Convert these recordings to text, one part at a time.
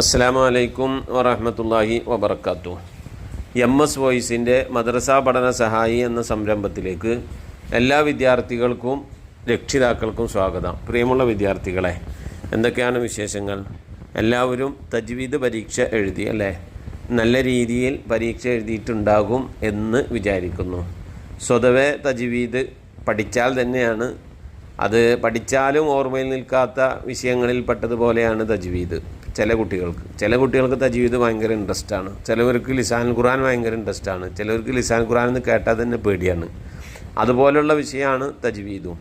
അസ്സാം വലൈക്കും വറഹമത്തല്ലാഹി വബർക്കാത്തു എം എസ് വോയിസിന്റെ മദ്രസ പഠന സഹായി എന്ന സംരംഭത്തിലേക്ക് എല്ലാ വിദ്യാർത്ഥികൾക്കും രക്ഷിതാക്കൾക്കും സ്വാഗതം. പ്രിയമുള്ള വിദ്യാർത്ഥികളെ എന്തൊക്കെയാണ് വിശേഷങ്ങൾ? എല്ലാവരും തജ്വീദ് പരീക്ഷ എഴുതി അല്ലേ? നല്ല രീതിയിൽ പരീക്ഷ എഴുതിയിട്ടുണ്ടാകും എന്ന് വിചാരിക്കുന്നു. സ്വതവേ തജ്വീദ് പഠിച്ചാൽ തന്നെയാണ്. അത് പഠിച്ചാലും ഓർമ്മയിൽ നിൽക്കാത്ത വിഷയങ്ങളിൽ പെട്ടതുപോലെയാണ് തജ്വീദ്. ചില കുട്ടികൾക്ക്. ചില കുട്ടികൾക്ക് തജ്വീദ് ഭയങ്കര ഇൻട്രസ്റ്റ് ആണ്. ചിലവർക്ക് ലിസാൻ ഖുറാൻ ഭയങ്കര ഇൻട്രസ്റ്റ് ആണ്. ചിലവർക്ക് ലിസാൻ ഖുറാൻ എന്ന് കേട്ടാൽ തന്നെ പേടിയാണ്. അതുപോലുള്ള വിഷയമാണ് തജ്വീദും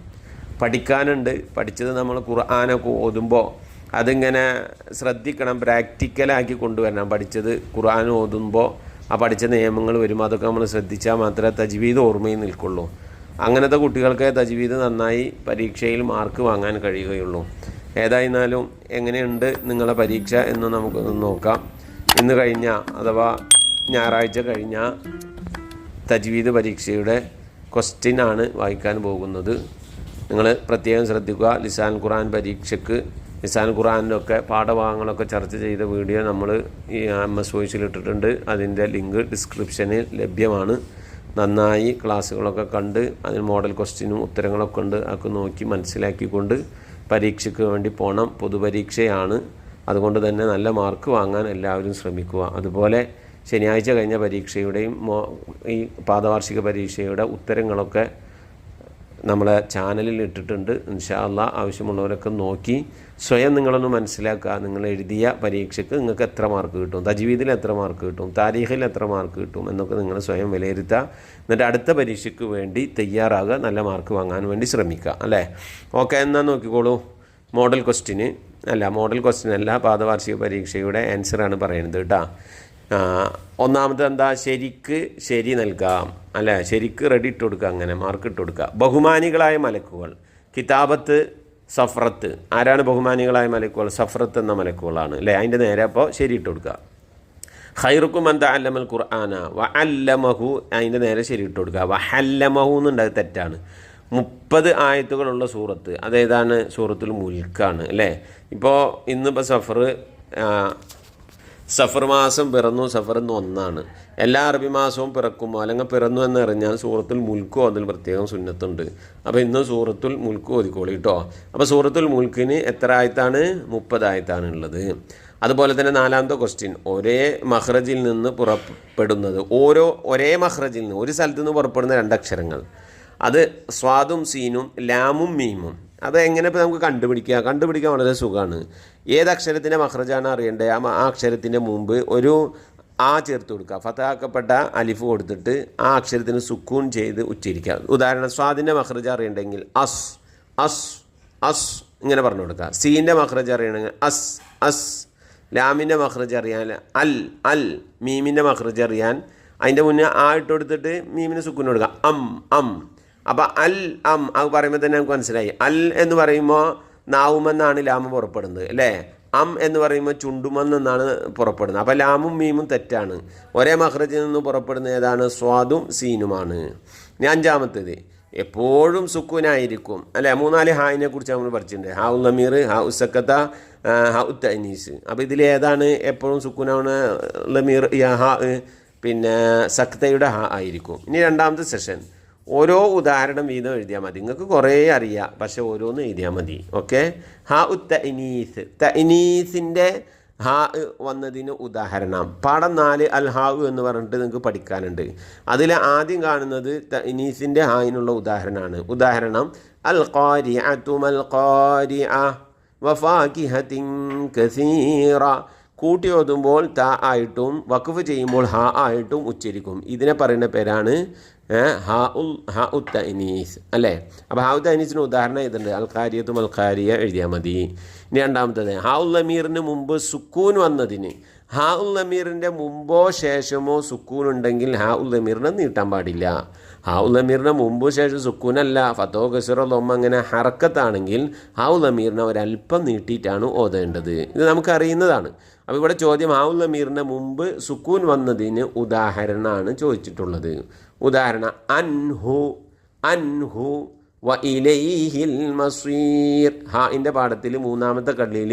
പഠിക്കാനുണ്ട്. പഠിച്ചത് നമ്മൾ ഖുർആാനൊക്കെ ഓതുമ്പോൾ അതിങ്ങനെ ശ്രദ്ധിക്കണം പ്രാക്ടിക്കലാക്കി കൊണ്ടുവരണം. പഠിച്ചത് ഖുർആൻ ഓതുമ്പോൾ ആ പഠിച്ച നിയമങ്ങൾ വരുമ്പോൾ അതൊക്കെ നമ്മൾ ശ്രദ്ധിച്ചാൽ മാത്രമേ തജ്വീദ് ഓർമ്മയിൽ നിൽക്കുള്ളൂ. അങ്ങനത്തെ കുട്ടികൾക്ക് തജ്വീദ് നന്നായി പരീക്ഷയിൽ മാർക്ക് വാങ്ങാൻ കഴിയുകയുള്ളൂ. ഏതായിരുന്നാലും എങ്ങനെയുണ്ട് നിങ്ങളെ പരീക്ഷ എന്ന് നമുക്കൊന്ന് നോക്കാം. ഇന്ന് കഴിഞ്ഞ അഥവാ ഞായറാഴ്ച കഴിഞ്ഞ തജ്വീദ് പരീക്ഷയുടെ ക്വസ്റ്റ്യൻ ആണ് വായിക്കാൻ പോകുന്നത്. നിങ്ങൾ പ്രത്യേകം ശ്രദ്ധിക്കുക ലിസാൻ ഖുറാൻ പരീക്ഷയ്ക്ക് ലിസാൻ ഖുറാനിലൊക്കെ പാഠഭാഗങ്ങളൊക്കെ ചർച്ച ചെയ്ത വീഡിയോ നമ്മൾ ഈ എം എസ് വോയിസിൽ ഇട്ടിട്ടുണ്ട്. അതിന്റെ ലിങ്ക് ഡിസ്ക്രിപ്ഷനിൽ ലഭ്യമാണ്. നന്നായി ക്ലാസ്സുകളൊക്കെ കണ്ട് അതിന് മോഡൽ ക്വസ്റ്റ്യനും ഉത്തരങ്ങളൊക്കെ ഉണ്ട് അതൊക്കെ നോക്കി മനസ്സിലാക്കിക്കൊണ്ട് പരീക്ഷയ്ക്ക് വേണ്ടി പോകണം പൊതുപരീക്ഷയാണ്. അതുകൊണ്ട് തന്നെ നല്ല മാർക്ക് വാങ്ങാൻ എല്ലാവരും ശ്രമിക്കുക. അതുപോലെ ശനിയാഴ്ച കഴിഞ്ഞ പരീക്ഷയുടെയും ഈ പാദവാർഷിക പരീക്ഷയുടെ ഉത്തരങ്ങളൊക്കെ നമ്മളെ ചാനലിൽ ഇട്ടിട്ടുണ്ട്. ഇൻഷാല്ല ആവശ്യമുള്ളവരൊക്കെ നോക്കി സ്വയം നിങ്ങളൊന്ന് മനസ്സിലാക്കുക. നിങ്ങൾ എഴുതിയ പരീക്ഷയ്ക്ക് നിങ്ങൾക്ക് എത്ര മാർക്ക് കിട്ടും? തജ്വീദിൽ എത്ര മാർക്ക് കിട്ടും? താരീഖിൽ എത്ര മാർക്ക് കിട്ടും? എന്നൊക്കെ നിങ്ങൾ സ്വയം വിലയിരുത്തുക. എന്നിട്ട് അടുത്ത പരീക്ഷയ്ക്ക് വേണ്ടി തയ്യാറാകുക. നല്ല മാർക്ക് വാങ്ങാൻ വേണ്ടി ശ്രമിക്കുക. അല്ലേ? ഓക്കെ എന്നാൽ നോക്കിക്കോളൂ. മോഡൽ ക്വസ്റ്റിന് അല്ല മോഡൽ ക്വസ്റ്റ്യൻ അല്ല. പാദവാർഷിക പരീക്ഷയുടെ ആൻസറാണ് പറയുന്നത് കേട്ടോ. ആ, ഒന്നാമത് എന്താ ശരിക്ക് ശരി നൽകാം. അല്ല? ശരിക്ക് റെഡി ഇട്ട് കൊടുക്കുക അങ്ങനെ മാർക്ക് ഇട്ട് കൊടുക്കുക. ബഹുമാനികളായ മലക്കുകൾ. കിതാബത്ത് സഫ്രത്ത്. ആരാണ് ബഹുമാനികളായ മലക്കുകൾ? സഫ്രത്ത് എന്ന മലക്കുകളാണ്. അല്ലേ? അതിന്റെ നേരെ അപ്പോൾ ശരി ഇട്ട് കൊടുക്കുക. ഖൈറുക്കും എന്താ അല്ലമൽ ഖുർആന. വ അല്ലമഹു അതിന്റെ നേരെ ശരി ഇട്ട് കൊടുക്കുക. വ അല്ലമഹു എന്നുണ്ട് അത് തെറ്റാണ്. മുപ്പത് ആയത്തുകളുള്ള സൂറത്ത്. അതേതാണ് സൂറത്തുൽ മുൽക്കാണ്. അല്ലേ? ഇപ്പോൾ ഇന്നിപ്പോൾ സഫർ സഫർ മാസം പിറന്നു സഫർ എന്ന് ഒന്നാണ്. എല്ലാ അറബി മാസവും പിറക്കുമോ? അല്ലെങ്കിൽ പിറന്നു എന്ന് അറിഞ്ഞാൽ സൂറത്തുൽ മുൽക്ക് അതിൽ പ്രത്യേകം സുന്നത്തുണ്ട്. അപ്പോൾ ഇന്ന് സൂറത്തുൽ മുൽക്ക് ഒതുക്കോളി കേട്ടോ. അപ്പോൾ സൂറത്തുൽ മുൽക്കിന് എത്ര ആയത്താണ്? മുപ്പതായത്താണ് ഉള്ളത്. അതുപോലെ തന്നെ നാലാമത്തെ ക്വസ്റ്റ്യൻ ഒരേ മഹ്റജിൽ നിന്ന് പുറപ്പെടുന്നത് ഓരോ ഒരേ മഹ്റജിൽ നിന്ന് ഒരു സ്ഥലത്ത് നിന്ന് പുറപ്പെടുന്ന രണ്ടക്ഷരങ്ങൾ. അത് സ്വാദും സീനും ലാമും മീമും. അത് എങ്ങനെ ഇപ്പോൾ നമുക്ക് കണ്ടുപിടിക്കുക കണ്ടുപിടിക്കാൻ വളരെ സുഖമാണ് ഏത് അക്ഷരത്തിന്റെ മഹ്റജാണ് അറിയേണ്ടത് ആ ആ അക്ഷരത്തിന്റെ മുമ്പ് ഒരു ആ ചേർത്ത് കൊടുക്കുക. ഫത്താക്കപ്പെട്ട അലിഫ് കൊടുത്തിട്ട് ആ അക്ഷരത്തിന് സുക്കൂൺ ചെയ്ത് ഉച്ചരിക്കുക. ഉദാഹരണം സ്വാദിന്റെ മഹ്റജ അറിയണ്ടെങ്കിൽ അസ് അസ് അസ് ഇങ്ങനെ പറഞ്ഞു കൊടുക്കുക. സീന്റെ മഹ്റജ അറിയണമെങ്കിൽ അസ് അസ്. ലാമിന്റെ മഹ്റജ അറിയാൻ അൽ അൽ. മീമിന്റെ മഹ്റജ അറിയാൻ അതിന്റെ മുന്നേ ആ ഇട്ട് കൊടുത്തിട്ട് മീമിന് സുക്കൂൺ കൊടുക്കുക. അം അം. അപ്പം അൽ അം അത് പറയുമ്പോൾ തന്നെ നമുക്ക് മനസ്സിലായി. അൽ എന്ന് പറയുമ്പോൾ നാവുമെന്നാണ് ലാമ് പുറപ്പെടുന്നത് അല്ലേ? അം എന്ന് പറയുമ്പോൾ ചുണ്ടുമെന്നാണ് പുറപ്പെടുന്നത്. അപ്പോൾ ലാമും മീമും തെറ്റാണ്. ഒരേ മഹ്റജിൽ നിന്ന് പുറപ്പെടുന്ന ഏതാണ്? സ്വാദും സീനുമാണ്. ഞാൻ അഞ്ചാമത്തേത്. എപ്പോഴും സുക്കൂനായിരിക്കും അല്ലേ? മൂന്നാൽ ഹായിനെ കുറിച്ച് നമ്മൾ പഠിച്ചിട്ടുണ്ട്. ഹൗ നമീർ ഹൗ ഉസക്കത്ത ഹൗ തനീസ്. അപ്പോൾ ഇതിൽ ഏതാണ് എപ്പോഴും സുക്കൂനാണ് ലമീർ ഹാ പിന്നെ സക്തയുടെ ഹ ആയിരിക്കും. ഇനി രണ്ടാമത്തെ സെഷൻ. ഓരോ ഉദാഹരണം വീതം എഴുതിയാൽ മതി. നിങ്ങൾക്ക് കുറേ അറിയാം പക്ഷെ ഓരോന്ന് എഴുതിയാൽ മതി. ഓക്കെ? ഹാ ഉ തനീസ് തനീസിന്റെ ഹാ വന്നതിന് ഉദാഹരണം. പാഠം നാല് അൽ ഹാവ് എന്ന് പറഞ്ഞിട്ട് നിങ്ങൾക്ക് പഠിക്കാനുണ്ട്. അതിൽ ആദ്യം കാണുന്നത് ഇനീസിന്റെ ഹായിനുള്ള ഉദാഹരണമാണ് ഉദാഹരണം അൽ ഖാരി അതുമൽ ഖാരി വഫാക്കിഹത്തിൻ കസീറ. കൂട്ടി ഓതുമ്പോൾ ത ആയിട്ടും വഖഫ് ചെയ്യുമ്പോൾ ഹ ആയിട്ടും ഉച്ചരിക്കും. ഇതിനെ പറയുന്ന പേരാണ് ഹ ഉൽ ഹ ഉത്തനീസ് അല്ലേ? അപ്പോൾ ഹ ഉത്തനീസിന് ഉദാഹരണം ഇതുണ്ട്. അൽ അൽക്കാരിയ എഴുതിയാൽ മതി. ഇനി രണ്ടാമത്തത് ഹാ ഉൽ അമീറിന് മുമ്പ് സുക്കൂൻ വന്നതിന് ഹാ ഉൽ അമീറിന്റെ മുമ്പോ ശേഷമോ സുക്കൂനുണ്ടെങ്കിൽ ഹാ ഉൽ അമീറിനെ നീട്ടാൻ പാടില്ല. ഹാ ഉൽ അമീറിന് മുമ്പോ ശേഷം സുക്കൂനല്ല. ഫത്തോ ഗസറോ ലൊമ്മ അങ്ങനെ ഹറക്കത്താണെങ്കിൽ ഹാ ഉൽ അമീറിനെ ഒരല്പം നീട്ടിയിട്ടാണ് ഓതേണ്ടത്. ഇത് നമുക്കറിയുന്നതാണ്. അപ്പോൾ ഇവിടെ ചോദ്യം ഹാ ഉൽ അമീറിന്റെ മുമ്പ് സുക്കൂൻ വന്നതിന് ഉദാഹരണമാണ് ചോദിച്ചിട്ടുള്ളത്. ഉദാഹരണം അൻഹു അൻഹു വ ഇലൈഹിൽ മസീർ. ഹാ ഇന്റെ പാഠത്തിൽ മൂന്നാമത്തെ കള്ളിയിൽ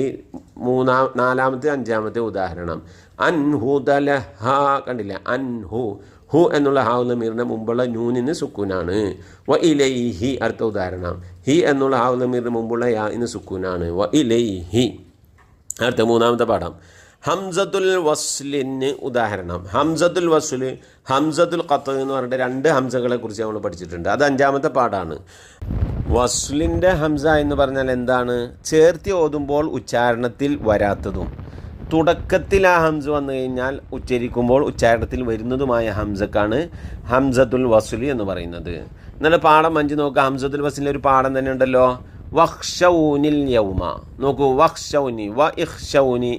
മൂന്നാം നാലാമത്തെ അഞ്ചാമത്തെ ഉദാഹരണം. അൻഹു ദലഹ കണ്ടില്ല? അൻഹു. ഹു എന്നുള്ള ഹാവ് മീറിന് മുമ്പുള്ള നൂനിന് സുക്കൂനാണ്. വ ഇലൈഹി അടുത്ത ഉദാഹരണം. ഹി എന്നുള്ള ഹാവ് മീറിന് മുമ്പുള്ള യാ ഇന്ന് സുക്കൂനാണ്. വ ഇലൈഹി. അടുത്ത മൂന്നാമത്തെ പാഠം. ഹംസത്തുൽ വസ്ലിന് ഉദാഹരണം. ഹംസത്തുൽ വസ്ല് ഹംസത്തുൽ ഖത്ത് എന്ന് പറഞ്ഞിട്ട് രണ്ട് ഹംസകളെ കുറിച്ച് നമ്മൾ പഠിച്ചിട്ടുണ്ട്. അത് അഞ്ചാമത്തെ പാഠാണ്. വസ്ലിന്റെ ഹംസ എന്ന് പറഞ്ഞാൽ എന്താണ്? ചേർത്തി ഓതുമ്പോൾ ഉച്ചാരണത്തിൽ വരാത്തതും. തുടക്കത്തിൽ ആ ഹംസ വന്നു കഴിഞ്ഞാൽ ഉച്ചരിക്കുമ്പോൾ ഉച്ചാരണത്തിൽ വരുന്നതുമായ ഹംസക്കാണ് ഹംസത്തുൽ വസുലി എന്ന് പറയുന്നത്. എന്നാലും പാഠം അഞ്ച് നോക്കുക ഹംസത്തുൽ വസുലിന്റെ ഒരു പാഠം തന്നെ ഉണ്ടല്ലോ. വഹ്ഷൌനിൽ യൗമ. നോക്കൂ വഹ്ഷൌനി വ ഇഹ്ഷൌനി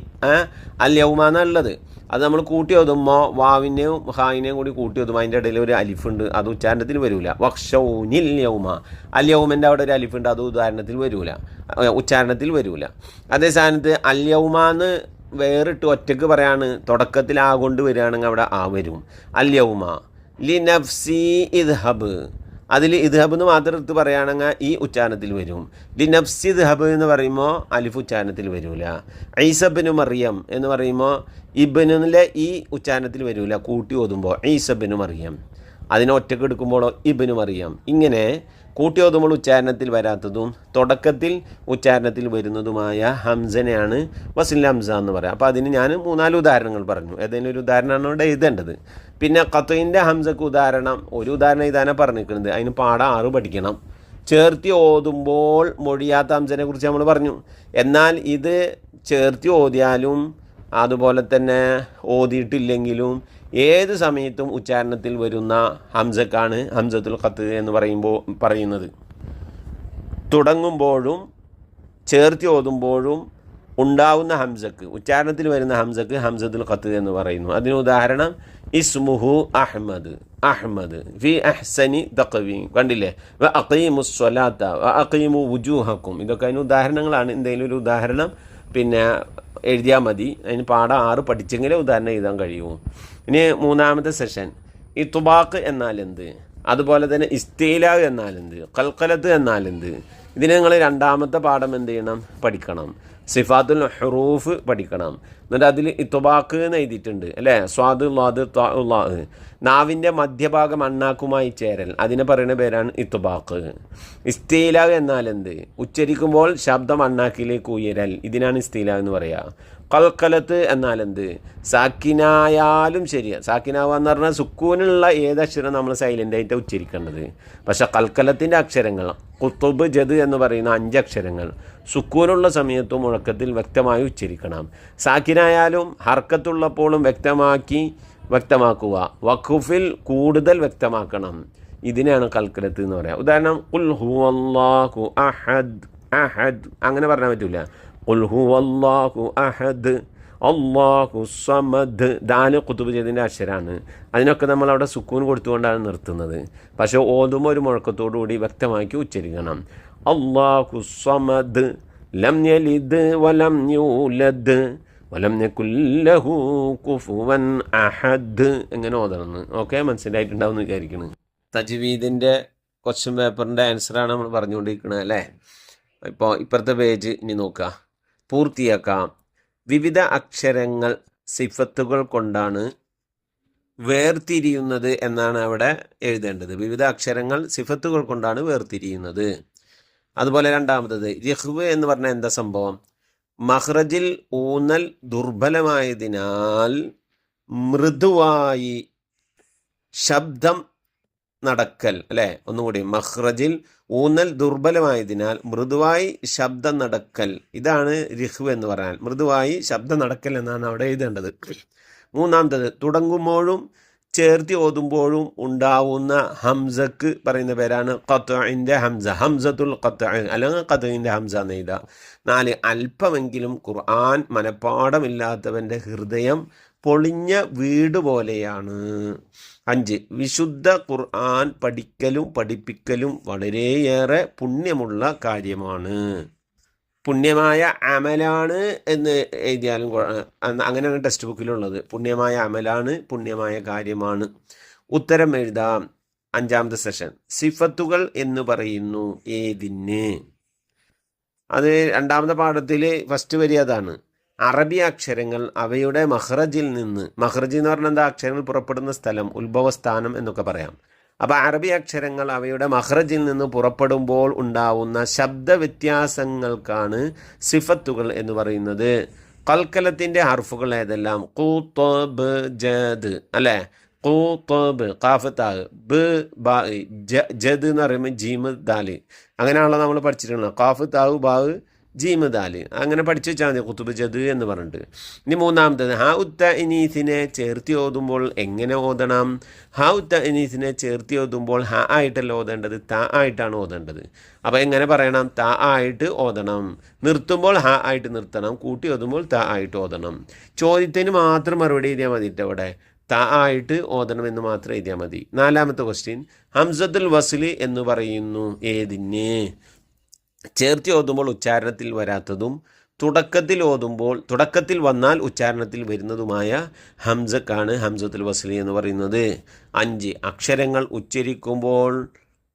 അൽ യൗമ എന്നുള്ളത് അത് നമ്മൾ കൂട്ടി ഓതുമ്പോൾ വാവിനെയും ഹായിനെയും കൂടി കൂട്ടി ഓതുമ്പോൾ അതിന്റെ ഇടയിൽ ഒരു അലിഫുണ്ട് അത് ഉച്ചാരണത്തിൽ വരില്ല വക്ഷൗനിൽ യൗമ. അൽ യൗമന്റെ അവിടെ ഒരു അലിഫുണ്ട് അത് ഉദാഹരണത്തിൽ വരില്ല ഉച്ചാരണത്തിൽ വരില്ല അതേ സ്ഥാനത്ത് അൽ യൗമ എന്ന് വേറിട്ട് ഒറ്റയ്ക്ക് പറയാണ്. തുടക്കത്തിൽ ആ കൊണ്ട് വരികയാണെങ്കിൽ അവിടെ ആ വരും. അൽ യൗമ. ലി നഫ്സി ഇദ്ഹബ്. അതിൽ ഇദ്ഹബ് എന്ന് മാത്രം എടുത്ത് പറയുകയാണെങ്കിൽ ഈ ഉച്ചാരണത്തിൽ വരും. ദി നഫ്സി ഇദ്ഹബ് എന്ന് പറയുമ്പോൾ അലിഫ് ഉച്ചാരണത്തിൽ വരില്ല ഐസബിന് മറിയം എന്ന് പറയുമ്പോൾ ഇബനിലെ ഈ ഉച്ചാരണത്തിൽ വരില്ല കൂട്ടി ഓതുമ്പോൾ ഐസബിന് മറിയം. അതിനെ ഒറ്റയ്ക്ക് എടുക്കുമ്പോഴോ ഇബിന് മറിയം. ഇങ്ങനെ കൂട്ടി ഓതുമ്പോൾ ഉച്ചാരണത്തിൽ വരാത്തതും തുടക്കത്തിൽ ഉച്ചാരണത്തിൽ വരുന്നതുമായ ഹംസനെയാണ് വസിൽ ഹംസ എന്ന് പറയാം. അപ്പോൾ അതിന് ഞാൻ മൂന്നാൽ ഉദാഹരണങ്ങൾ പറഞ്ഞു. ഏതെങ്കിലും ഒരു ഉദാഹരണമാണ് ഇവിടെ എഴുതേണ്ടത്. പിന്നെ കത്തുവിന്റെ ഹംസക്ക് ഉദാഹരണം ഒരു ഉദാഹരണം ഇതാണ് പറഞ്ഞിരിക്കുന്നത്. അതിന് പാഠം ആറ് പഠിക്കണം. ചേർത്തി ഓതുമ്പോൾ മൊഴിയാത്ത ഹംസനെ കുറിച്ച് നമ്മൾ പറഞ്ഞു. എന്നാൽ ഇത് ചേർത്തി ഓതിയാലും അതുപോലെ തന്നെ ഓതിയിട്ടില്ലെങ്കിലും ഏത് സമയത്തും ഉച്ചാരണത്തിൽ വരുന്ന ഹംസക്കാണ് ഹംസത്തുൽ ഖത്ത് എന്ന് പറയുമ്പോൾ പറയുന്നത്. തുടങ്ങുമ്പോഴും ചേർത്തി ഓതുമ്പോഴും ഉണ്ടാവുന്ന ഹംസക്ക് ഉച്ചാരണത്തിൽ വരുന്ന ഹംസക്ക് ഹംസത്തുൽ ഖത്ത് എന്ന് പറയുന്നു. അതിന് ഉദാഹരണം ഇസ്മുഹു അഹ്മദ് അഹ്മദ് ഫി അഹ്സനി തഖവി കണ്ടില്ലേ? വ അഖീമു സ്വലാത്ത വ അഖീമു വുജൂഹക്കും. ഇതൊക്കെ അതിന് ഉദാഹരണങ്ങളാണ്. എന്തെങ്കിലും ഒരു ഉദാഹരണം പിന്നെ എഴുതിയാൽ മതി. അതിന് പാഠം ആറ് പഠിച്ചെങ്കിലേ ഉദാഹരണം എഴുതാൻ കഴിയൂ. ഇനി മൂന്നാമത്തെ സെഷൻ ഈ തുബാക്ക് എന്നാൽ എന്ത് അതുപോലെ തന്നെ ഇസ്തീലാവ് എന്നാൽ എന്ത് കൽക്കലത്ത് എന്നാൽ എന്ത് ഇതിന് നിങ്ങൾ രണ്ടാമത്തെ പാഠം എന്ത് ചെയ്യണം? പഠിക്കണം. സിഫാത്തുൽ ഹറൂഫ് പഠിക്കണം. എന്നിട്ട് അതിൽ ഇത്തുബാക്ക് എന്ന് എഴുതിയിട്ടുണ്ട്. അല്ലേ? സ്വാദ് ലാദ് ത്വാഹ് നാവിന്റെ മധ്യഭാഗം അണ്ണാക്കുമായി ചേരൽ. അതിനെ പറയുന്ന പേരാണ് ഇത്തുബാക്ക്. ഇസ്തീലാവ് എന്നാൽ എന്ത്? ഉച്ചരിക്കുമ്പോൾ ശബ്ദം അണ്ണാക്കിലേക്ക് ഉയരൽ. ഇതിനാണ് ഇസ്തീലാവ് എന്ന് പറയുക കൽക്കലത്ത് എന്നാൽ എന്ത് സാക്കിനായാലും ശരിയാണ് സാക്കിനാവുക എന്ന് പറഞ്ഞാൽ സുക്കൂനുള്ള ഏത് അക്ഷരം നമ്മൾ സൈലന്റ് ആയിട്ട് ഉച്ചരിക്കേണ്ടത്? പക്ഷെ കൽക്കലത്തിന്റെ അക്ഷരങ്ങൾ കുത്തുബ് ജദ് എന്ന് പറയുന്ന അഞ്ചക്ഷരങ്ങൾ സുക്കൂനുള്ള സമയത്തും മുഴക്കത്തിൽ വ്യക്തമായി ഉച്ചരിക്കണം. സാക്കിനായാലും ഹർക്കത്തുള്ളപ്പോഴും വ്യക്തമാക്കി വ്യക്തമാക്കുക. വഖുഫിൽ കൂടുതൽ വ്യക്തമാക്കണം. ഇതിനെയാണ് കൽക്കലത്ത് എന്ന് പറയുക ഉദാഹരണം ഉൽ അഹദ് അഹദ്. അങ്ങനെ പറഞ്ഞാൽ പറ്റില്ല ഉൽ ഹു അള്ളാഹു അഹദ് അള്ളാഹു സമദ് ദാൽ കുത്തുബ് ചെയ്തതിന്റെ അക്ഷരാണ്. അതിനൊക്കെ നമ്മൾ അവിടെ സുക്കൂൻ കൊടുത്തുകൊണ്ടാണ് നിർത്തുന്നത്. പക്ഷേ ഓതുമ്പോൾ ഒരു മുഴക്കത്തോടുകൂടി വ്യക്തമാക്കി ഉച്ചരിക്കണം. അള്ളാഹു സമദ് ലം യലിദ് വലം യൂലദ് വലം യകുല്ലഹു കുഫുവൻ അഹദ്. എങ്ങനെ ഓതണം. ഓക്കെ? മനസ്സിലായിട്ടുണ്ടാവും വിചാരിക്കുന്നു. തജ്വീദിന്റെ ക്വസ്റ്റ്യൻ പേപ്പറിന്റെ ആൻസറാണ് നമ്മൾ പറഞ്ഞുകൊണ്ടിരിക്കുന്നത് അല്ലേ? ഇപ്പോൾ ഇപ്പുറത്തെ പേജ് ഇനി നോക്കുക. പൂർത്തിയാക്കാം. വിവിധ അക്ഷരങ്ങൾ സിഫത്തുകൾ കൊണ്ടാണ് വേർതിരിയുന്നത് എന്നാണ് അവിടെ എഴുതേണ്ടത്. വിവിധ അക്ഷരങ്ങൾ സിഫത്തുകൾ കൊണ്ടാണ് വേർതിരിയുന്നത്. അതുപോലെ രണ്ടാമത്തത് രഹ്വ് എന്ന് പറഞ്ഞാൽ എന്താ സംഭവം? മഹ്റജിൽ ഊന്നൽ ദുർബലമായതിനാൽ മൃദുവായി ശബ്ദം നടക്കൽ അല്ലേ? ഒന്നുകൂടി മഹ്റജിൽ ഊന്നൽ ദുർബലമായതിനാൽ മൃദുവായി ശബ്ദം നടക്കൽ. ഇതാണ് റിഹ്വ് എന്ന് പറഞ്ഞാൽ മൃദുവായി ശബ്ദം നടക്കൽ എന്നാണ് അവിടെ എഴുതേണ്ടത്. മൂന്നാമത്തത് തുടങ്ങുമ്പോഴും ചേർത്തി ഓതുമ്പോഴും ഉണ്ടാവുന്ന ഹംസക്ക് പറയുന്ന പേരാണ് ഖത്ഇന്റെ ഹംസ. ഹംസത്തുൽ കത്ത് അല്ലെങ്കിൽ ഖത്ഇന്റെ ഹംസ എന്ന് എഴുതാം നാല് അല്പമെങ്കിലും ഖുർആൻ മനപ്പാടമില്ലാത്തവന്റെ ഹൃദയം പൊളിഞ്ഞ വീട് പോലെയാണ്. അഞ്ച്. വിശുദ്ധ ഖുർആൻ പഠിക്കലും പഠിപ്പിക്കലും വളരെയേറെ പുണ്യമുള്ള കാര്യമാണ്. പുണ്യമായ അമലാണ് എന്ന് എഴുതിയാലും അങ്ങനെയാണ് ടെക്സ്റ്റ് ബുക്കിലുള്ളത്. പുണ്യമായ അമലാണ് പുണ്യമായ കാര്യമാണ്. ഉത്തരം എഴുതാം. അഞ്ചാമത്തെ സെഷൻ സിഫത്തുകൾ എന്ന് പറയുന്നു ഏതിന്? അത് രണ്ടാമത്തെ പാഠത്തിൽ ഫസ്റ്റ് വരി അതാണ്. അറബി അക്ഷരങ്ങൾ അവയുടെ മഹ്റജിൽ നിന്ന് മഹ്റജി എന്ന് പറഞ്ഞാൽ എന്താ? അക്ഷരങ്ങൾ പുറപ്പെടുന്ന സ്ഥലം ഉത്ഭവസ്ഥാനം എന്നൊക്കെ പറയാം. അപ്പോൾ അറബി അക്ഷരങ്ങൾ അവയുടെ മഹ്റജിൽ നിന്ന് പുറപ്പെടുമ്പോൾ ഉണ്ടാവുന്ന ശബ്ദ വ്യത്യാസങ്ങൾക്കാണ് സിഫത്തുകൾ എന്ന് പറയുന്നത്. കൽക്കലത്തിന്റെ ഹർഫുകൾ ഏതെല്ലാം? കൂത്തോബ് ജദ് അല്ലേ? കൂത്തോബ് കാഫ് താഗ് ബ് ബാ ജദ് എന്ന് പറയുമ്പോൾ ജീമ് ദാൽ. അങ്ങനെയാണല്ലോ നമ്മൾ പഠിച്ചിട്ടുള്ളത്. കാഫ് താവ് ബാവ് ജീമ് ദാൽ. അങ്ങനെ പഠിച്ചു വെച്ചാൽ മതി കുത്തുബ് ജദ് എന്ന് പറഞ്ഞിട്ട്. ഇനി മൂന്നാമത്തേത് ഹാ ഉത്ത ഇനീസിനെ ചേർത്തി ഓതുമ്പോൾ എങ്ങനെ ഓതണം? ഹാ ഉത്ത ഇനീസിനെ ചേർത്തി ഓതുമ്പോൾ ഹ ആയിട്ടല്ല ഓതേണ്ടത്? ത ആയിട്ടാണ് ഓതേണ്ടത്. അപ്പോൾ എങ്ങനെ പറയണം? ത ആയിട്ട് ഓതണം. നിർത്തുമ്പോൾ ഹ ആയിട്ട് നിർത്തണം കൂട്ടി ഓതുമ്പോൾ ത ആയിട്ട് ഓതണം. ചോദ്യത്തിന് മാത്രം മറുപടി എഴുതിയാൽ മതിയിട്ട് അവിടെ. ത ആയിട്ട് ഓതണമെന്ന് മാത്രം എഴുതിയാൽ മതി. നാലാമത്തെ ക്വസ്റ്റ്യൻ ഹംസത്തുൽ വസ്ലി എന്ന് പറയുന്നു. ഏതിന്? ചേർത്തി ഓതുമ്പോൾ ഉച്ചാരണത്തിൽ വരാത്തതും തുടക്കത്തിൽ ഓതുമ്പോൾ തുടക്കത്തിൽ വന്നാൽ ഉച്ചാരണത്തിൽ വരുന്നതുമായ ഹംസക്കാണ് ഹംസത്തുൽ വസ്ലി എന്ന് പറയുന്നത്. അഞ്ച് അക്ഷരങ്ങൾ ഉച്ചരിക്കുമ്പോൾ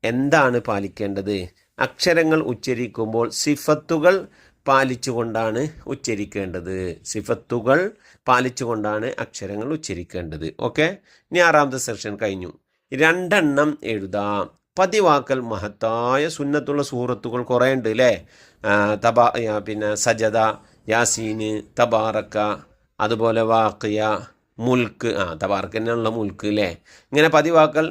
എന്താണ് പാലിക്കേണ്ടത്? അക്ഷരങ്ങൾ ഉച്ചരിക്കുമ്പോൾ സിഫത്തുകൾ പാലിച്ചുകൊണ്ടാണ് ഉച്ചരിക്കേണ്ടത്. സിഫത്തുകൾ പാലിച്ചുകൊണ്ടാണ് അക്ഷരങ്ങൾ ഉച്ചരിക്കേണ്ടത്. ഓക്കെ? ഇനി ആറാമത്തെ സെക്ഷൻ കഴിഞ്ഞു. രണ്ടെണ്ണം എഴുതാം. പതിവാക്കൽ മഹത്തായ സുന്നത്തുള്ള സൂറത്തുകൾ കുറേ ഉണ്ട് അല്ലേ തബാ പിന്നെ സജദ യാസീന് തബാറക്ക അതുപോലെ വാക്കിയ മുൽക്ക് ആ തബാറക്ക തന്നെയുള്ള മുൽക്ക് അല്ലേ ഇങ്ങനെ പതിവാക്കൽ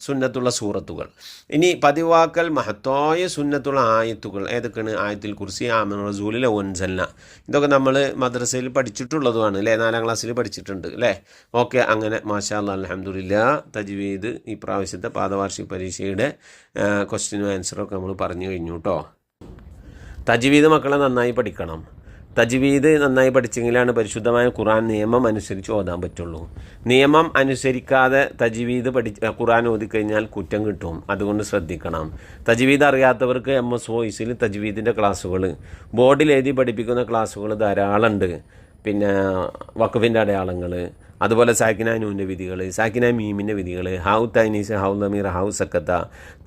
സുന്നത്തുള്ള സൂറത്തുകൾ. ഇനി പതിവാക്കൽ മഹത്തായ സുന്നത്തുള്ള ആയത്തുകൾ. ഏതൊക്കെയാണ്? ആയത്തിൽ കുറിച്ച് ആമൻ റസൂലിലെ ഒൻസല്ല ഇതൊക്കെ നമ്മൾ മദ്രസയിൽ പഠിച്ചിട്ടുള്ളതുമാണ് അല്ലേ? നാലാം ക്ലാസ്സിൽ പഠിച്ചിട്ടുണ്ട് അല്ലേ? ഓക്കെ അങ്ങനെ മാഷാ അല്ലാ അലഹമുല്ല തജ്വീദ് ഈ പ്രാവശ്യത്തെ പാദവാർഷിക പരീക്ഷയുടെ ക്വസ്റ്റ്യനും ഒക്കെ നമ്മൾ പറഞ്ഞു കഴിഞ്ഞു കേട്ടോ തജ്വീദ് മക്കളെ നന്നായി പഠിക്കണം. തജ്വീദ് നന്നായി പഠിച്ചെങ്കിലാണ് പരിശുദ്ധമായ ഖുറാൻ നിയമം അനുസരിച്ച് ഓതാൻ പറ്റുള്ളൂ. നിയമം അനുസരിക്കാതെ തജ്വീദ് പഠി ഖുറാൻ ഓതിക്കഴിഞ്ഞാൽ കുറ്റം കിട്ടും. അതുകൊണ്ട് ശ്രദ്ധിക്കണം. തജ്വീദ് അറിയാത്തവർക്ക് എം എസ് വോയിസിൽ തജ്വീദിന്റെ ക്ലാസ്സുകൾ ബോർഡിൽ എഴുതി പഠിപ്പിക്കുന്ന ക്ലാസ്സുകൾ ധാരാളമുണ്ട്. പിന്നെ വഖഫിന്റെ അടയാളങ്ങൾ അതുപോലെ സാക്കിന നൂന്റെ വിധികൾ സാക്കിന മീമിന്റെ വിധികൾ ഹൗ തൈനീസ് ഹൗ നമീർ ഹൗ സക്കത്ത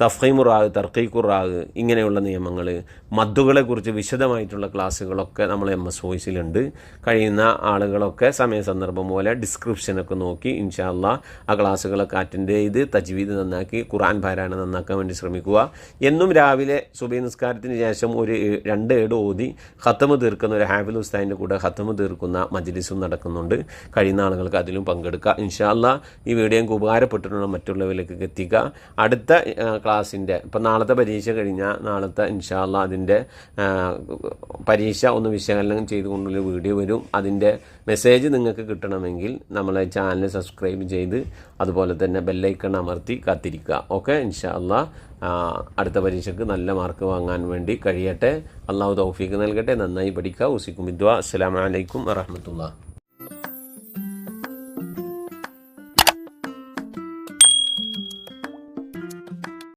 തഫീമുറാഗ് തർക്കീഖുറാഗ് ഇങ്ങനെയുള്ള നിയമങ്ങൾ മദ്ദുകളെക്കുറിച്ച് വിശദമായിട്ടുള്ള ക്ലാസ്സുകളൊക്കെ നമ്മൾ എം എസ് വോയിസിലുണ്ട്. കഴിയുന്ന ആളുകളൊക്കെ സമയ സന്ദർഭം പോലെ ഡിസ്ക്രിപ്ഷനൊക്കെ നോക്കി ഇൻഷാല്ല ആ ക്ലാസ്സുകളൊക്കെ അറ്റൻഡ് ചെയ്ത് തജ്വീദ് നന്നാക്കി ഖുറാൻ പാരായണം നന്നാക്കാൻ വേണ്ടി ശ്രമിക്കുക. എന്നും രാവിലെ സുബൈ നിസ്കാരത്തിന് ശേഷം ഒരു രണ്ട് ഏട് ഓതി ഖത്തമ് തീർക്കുന്ന ഒരു ഹാബിൾ ഉസ്താദിന്റെ കൂടെ ഖത്തമ് തീർക്കുന്ന മജ്ലിസും നടക്കുന്നുണ്ട്. കഴിയുന്ന ആളുകൾക്ക് അതിലും പങ്കെടുക്കുക. ഇൻഷാല്ല ഈ വീഡിയോ എനിക്ക് ഉപകാരപ്പെട്ടിട്ടുള്ള മറ്റുള്ളവരിലേക്ക് എത്തിക്കുക. അടുത്ത ക്ലാസ്സിന്റെ ഇപ്പം നാളത്തെ പരീക്ഷ കഴിഞ്ഞാൽ നാളത്തെ ഇൻഷാല്ല അതിന്റെ പരീക്ഷ ഒന്ന് വിശകലനം ചെയ്തുകൊണ്ടുള്ള വീഡിയോ വരും. അതിന്റെ മെസ്സേജ് നിങ്ങൾക്ക് കിട്ടണമെങ്കിൽ നമ്മളെ ചാനൽ സബ്സ്ക്രൈബ് ചെയ്ത് അതുപോലെ തന്നെ ബെല്ലൈക്കൺ അമർത്തി കാത്തിരിക്കുക. ഓക്കെ ഇൻഷാല്ല അടുത്ത പരീക്ഷയ്ക്ക് നല്ല മാർക്ക് വാങ്ങാൻ വേണ്ടി കഴിയട്ടെ. അള്ളാഹു തൗഫീക്ക് നൽകട്ടെ. നന്നായി പഠിക്കുക. ഉസിക്കും വിദ്വ. അസ്സലാമലൈക്കും വറഹമത്തുള്ള